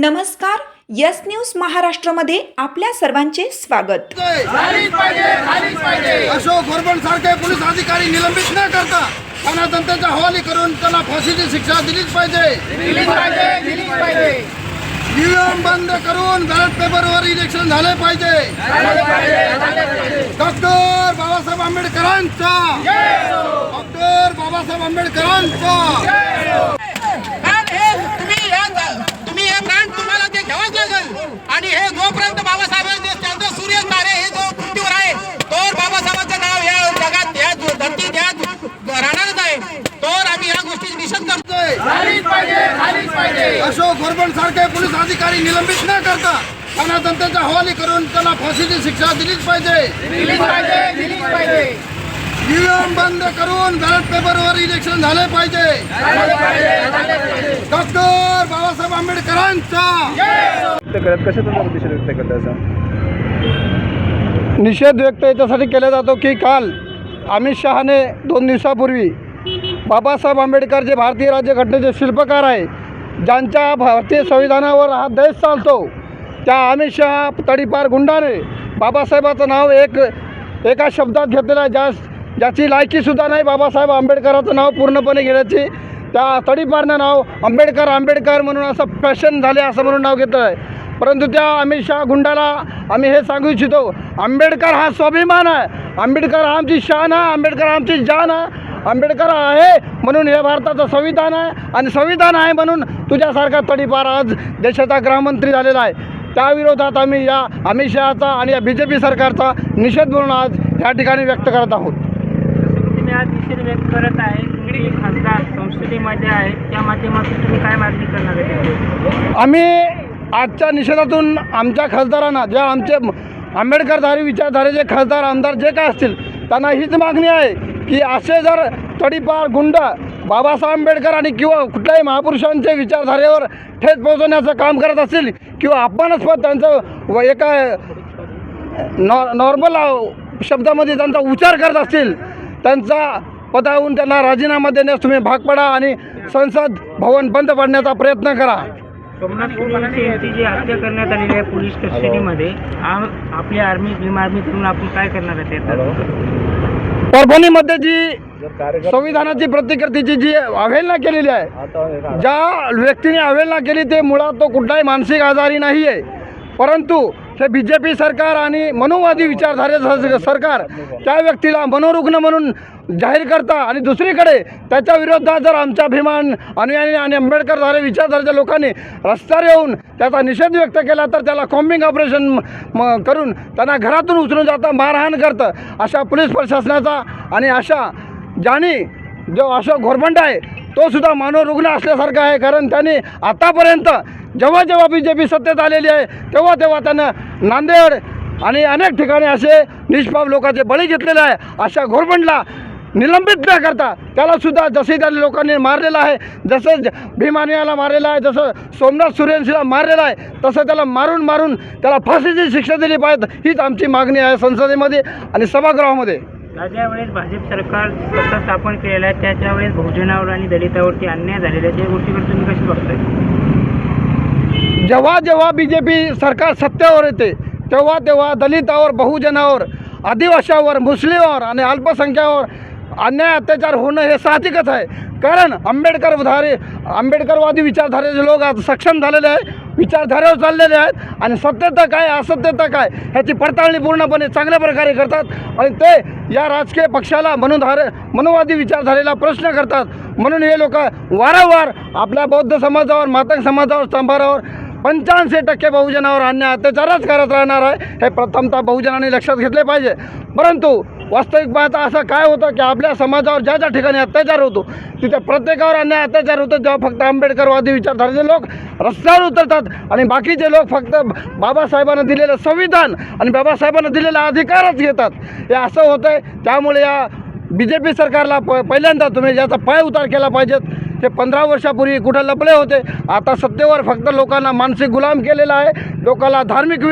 नमस्कार yes news महाराष्ट्रामध्ये आपल्या सर्वांचे स्वागत. झालीच पाहिजे झालीच पाहिजे. अशोक गोरबण सारखे पोलीस अधिकारी निलंबित न करता त्यांना जनतेच्या हवाली करून त्याला फाशीची शिक्षा दिलीच पाहिजे. दिलीच पाहिजे दिलीच पाहिजे. ईव्हीएम बंद करून बॅलेट पेपरवर इलेक्शन झाले पाहिजे. डॉक्टर बाबासाहेब आंबेडकरांचा. डॉक्टर बाबासाहेब आंबेडकरांचा कारण हे तुम्ही या तुम्ही हे ब्रँड तुम्हाला ते घ्यावंच लागेल आणि हे जोपर्यंत बाबासाहेबांचे त्यांचं सूर्य तारे हे जो पृथ्वीवर आहे तोवर बाबासाहेबांचं नाव या जगात या धरती या राहणारच आहे तोवर आम्ही या गोष्टी निषेध करतो झालीच पाहिजे झालीच पाहिजे अशोक गोरबण सारखे पोलीस अधिकारी निलंबित न करता त्यांना जनतेच्या हवाली करून त्याला फाशीची शिक्षा दिलीच पाहिजे. दिलीच पाहिजे दिलीच पाहिजे. ईव्हीएम बंद करून बॅलेट पेपरवर इलेक्शन झाले पाहिजे. डॉक्टर बाबासाहेब आंबेडकरांचा. व्यक्त करत कशा तुमचा उद्देश व्यक्त करता असं? निषेध व्यक्त याच्यासाठी केला जातो की काल अमित शहाने दोन दिवसापूर्वी बाबासाहेब आंबेडकर जे भारतीय राज्यघटनेचे शिल्पकार आहे ज्यांच्या भारतीय संविधानावर हा देश चालतो त्या अमित शहा तडीपार गुंडाने बाबासाहेबाचं नाव एक एका शब्दात घेतलेलं आहे. ज्या ज्याची लायकीसुद्धा नाही बाबासाहेब आंबेडकराचं नाव पूर्णपणे घेण्याची. त्या तडीपारनं नाव आंबेडकर आंबेडकर म्हणून असं फॅशन झाले असं म्हणून नाव घेतलं आहे. परंतु त्या अमित शहा गुंडाला आम्ही हे सांगू इच्छितो आंबेडकर हा स्वाभिमान आहे. आंबेडकर हा आमची शान आहे आंबेडकर आमची जान आहे. आंबेडकर आहे म्हणून हे भारताचं संविधान आहे आणि संविधान आहे म्हणून तुझ्यासारखा तडीपार आज देशाचा गृहमंत्री झालेला आहे. त्या विरोधात आम्ही या अमित शहाचा आणि या बी जे पी सरकारचा निषेध म्हणून आज या ठिकाणी व्यक्त करत आहोत. तुम्ही आज निषेध व्यक्त करत आहे. तुम्ही खासदार संसदेमध्ये आहे. त्या माध्यमातून तुम्ही काय मागणी करणार आहे? आम्ही आजच्या निषेधातून आमच्या खासदारांना ज्या आमचे आंबेडकरधारी विचारधारेचे खासदार आमदार जे काय असतील त्यांना हीच मागणी आहे की असे जर तडीपार गुंड बाबासाहेब आंबेडकर आणि किंवा कुठल्याही महापुरुषांच्या विचारधारेवर ठेच पोहोचवण्याचं काम करत असतील किंवा आपणच पण त्यांचं व एका नॉ नॉर्मल शब्दामध्ये त्यांचा उच्चार करत असतील त्यांचा पदावरून त्यांना राजीनामा देण्यास तुम्ही भाग पडा आणि संसद भवन बंद पडण्याचा प्रयत्न करा. सोमनाथ पोलीस यांची जी हत्या करण्यात आलेली आहे पोलीस कस्टडीमध्ये आम आपली आर्मी भीम आर्मी करून आपण काय करणार आहे परभणीमध्ये जी संविधानाची प्रतिकृतीची जी अवहेलना केलेली आहे ज्या व्यक्तीने अवहेलना केली ते मुळात तो कुठलाही मानसिक आजारी नाही आहे परंतु हे बी जे पी सरकार आणि मनोवादी विचारधारेचं सरकार त्या व्यक्तीला मनोरुग्ण म्हणून जाहीर करता आणि दुसरीकडे त्याच्या विरोधात जर आमच्या भीमान अनुयायी आणि आंबेडकरधारे विचारधारेच्या लोकांनी रस्त्यावर येऊन त्याचा निषेध व्यक्त केला तर त्याला कॉम्बिंग ऑपरेशन करून त्यांना घरातून उचलून जाता मारहाण करतं अशा पोलीस प्रशासनाचा आणि अशा ज्याने जो अशोक घोरबंड आहे तो सुद्धा मानवरुग्ण असल्यासारखा आहे. कारण त्यांनी आतापर्यंत जेव्हा जेव्हा बी जे पी सत्तेत आलेली आहे तेव्हा तेव्हा त्यानं नांदेड आणि अनेक ठिकाणी असे निष्पाप लोकांचे बळी घेतलेले आहे. अशा घोरबंडला निलंबित न करता त्यालासुद्धा जसे त्या लोकांनी मारलेलं आहे. जसं भीमानियाला मारलेलं आहे जसं सोमनाथ सूर्यवंशीला मारलेलं आहे तसं त्याला मारून मारून त्याला फाशीची शिक्षा दिली पाहिजे. हीच आमची मागणी आहे संसदेमध्ये आणि सभागृहामध्ये. ज्यावेळेस भाजप सरकार सत्ता स्थापन केलेलं आहे त्याच्या वेळेस बहुजनावर आणि दलितावरती अन्याय झालेला आहे त्या गोष्टीकडे तुम्ही कशी बघताय? जेव्हा जेव्हा बी जे पी सरकार सत्तेवर येते तेव्हा तेव्हा दलितावर बहुजनावर आदिवाशावर मुस्लिमावर आणि अल्पसंख्यावर अन्याय अत्याचार होणं हे साहजिकच आहे. कारण आंबेडकरधारे आंबेडकरवादी विचारधारेचे लोक आज सक्षम झालेले आहे विचारधारेवर चाललेले आहेत आणि सत्यता काय असत्यता काय ह्याची पडताळणी पूर्णपणे चांगल्या प्रकारे करतात आणि ते या राजकीय पक्षाला मनोधारे मनोवादी विचारधारेला प्रश्न करतात. म्हणून हे लोक वारंवार आपल्या बौद्ध समाजावर मातंग समाजावर स्तंभारावर पंच्याऐंशी टक्के बहुजनावर अन्याय अत्याचारच करत राहणार आहे हे प्रथमतः बहुजनाने लक्षात घेतले पाहिजे. परंतु वास्तविक पाहता असं काय होतं की आपल्या समाजावर ज्या ज्या ठिकाणी अत्याचार होतो तिथे प्रत्येकावर अन्याय अत्याचार होतो जेव्हा फक्त आंबेडकरवादी विचारधारेचे लोक रस्त्यावर उतरतात आणि बाकीचे लोक फक्त बाबासाहेबांना दिलेलं संविधान आणि बाबासाहेबांना दिलेला अधिकारच घेतात. हे असं होतं आहे त्यामुळे या बी जे पी सरकारला प पहिल्यांदा तुम्ही याचा पाय उतार केला पाहिजेत. ते पंधरा वर्षापूर्वी कुठे लपले होते आता सत्तेवर फक्त लोकांना मानसिक गुलाम केलेला आहे लोकाला धार्मिक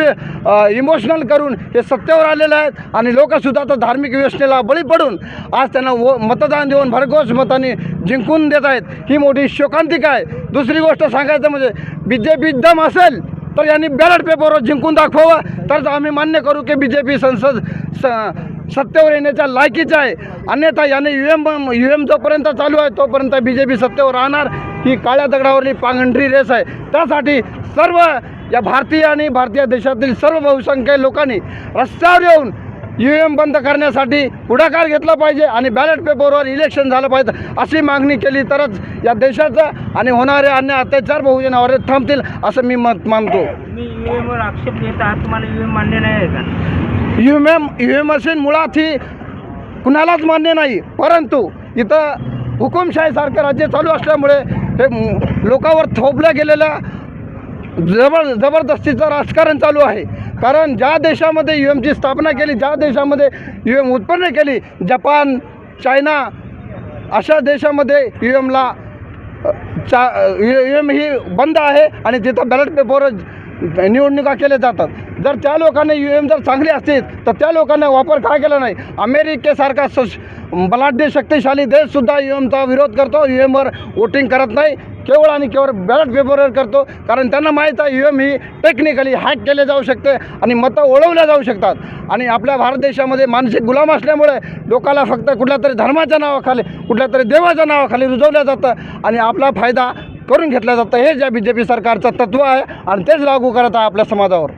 इमोशनल करून हे सत्तेवर आलेले आहेत आणि लोकसुद्धा तर धार्मिक व्यवस्थेला बळी पडून आज त्यांना व मतदान देऊन भरघोस मताने जिंकून देत आहेत. ही मोठी शोकांतिका आहे. दुसरी गोष्ट सांगायचं म्हणजे बी जे पी दम असेल तर यांनी बॅलेट पेपरवर जिंकून दाखवावं. तर आम्ही मान्य करू की बी जे पी संसद स सत्तेवर येण्याच्या लायकीचं आहे. अन्यथा याने यू एम यू एम जोपर्यंत चालू आहे तोपर्यंत बी जे पी सत्तेवर राहणार. ही काळ्या दगडावरली पांढरी रेस आहे. त्यासाठी सर्व या भारतीय आणि भारतीय देशातील सर्व बहुसंख्य लोकांनी रस्त्यावर येऊन यू एम बंद करण्यासाठी पुढाकार घेतला पाहिजे आणि बॅलेट पेपरवर इलेक्शन झालं पाहिजे अशी मागणी केली तरच या देशाचं आणि होणारे अन्य अत्याचार बहुजनावर थांबतील असं मी मत मानतो. मी यू एमवर आक्षेप घेत आहात तुम्हाला यू एम मान्य नाही आहे का? M M U M machine मुळात ही कुणालाच मान्य नाही. परंतु इथं हुकुमशाहीसारखं राज्य चालू असल्यामुळे हे लोकावर लोकांवर थोपल्या गेलेल्या जबर जबरदस्तीचं राजकारण चालू आहे. कारण ज्या देशामध्ये यू एमची स्थापना केली ज्या देशामध्ये यू एम उत्पन्न केली जपान चायना अशा देशामध्ये यू एमला चा यू एम ही बंद आहे आणि तिथं बॅलेट पेपर निवडणुका केल्या जातात. जर त्या लोकांना यू एम जर चांगली असतील तर त्या लोकांना वापर काय केला नाही? अमेरिकेसारखा सश बलाढ्य शक्तिशाली देशसुद्धा यू एमचा विरोध करतो. यू एमवर वोटिंग करत नाही. केवळ आणि केवळ बॅलेट पेपरवर करतो. कारण त्यांना माहीत आहे यू एम ही टेक्निकली हॅक केले जाऊ शकते आणि मतं ओळवल्या जाऊ शकतात. आणि आपल्या भारत देशामध्ये मानसिक गुलाम असल्यामुळे लोकाला फक्त कुठल्या तरी धर्माच्या नावाखाली कुठल्या तरी देवाच्या नावाखाली रुजवलं जातं. आणि आपला फायदा करून घेतला जातं हे ज्या बी जे पी सरकारचं तत्त्व आहे आणि तेच लागू करत आहे आपल्या समाजावर.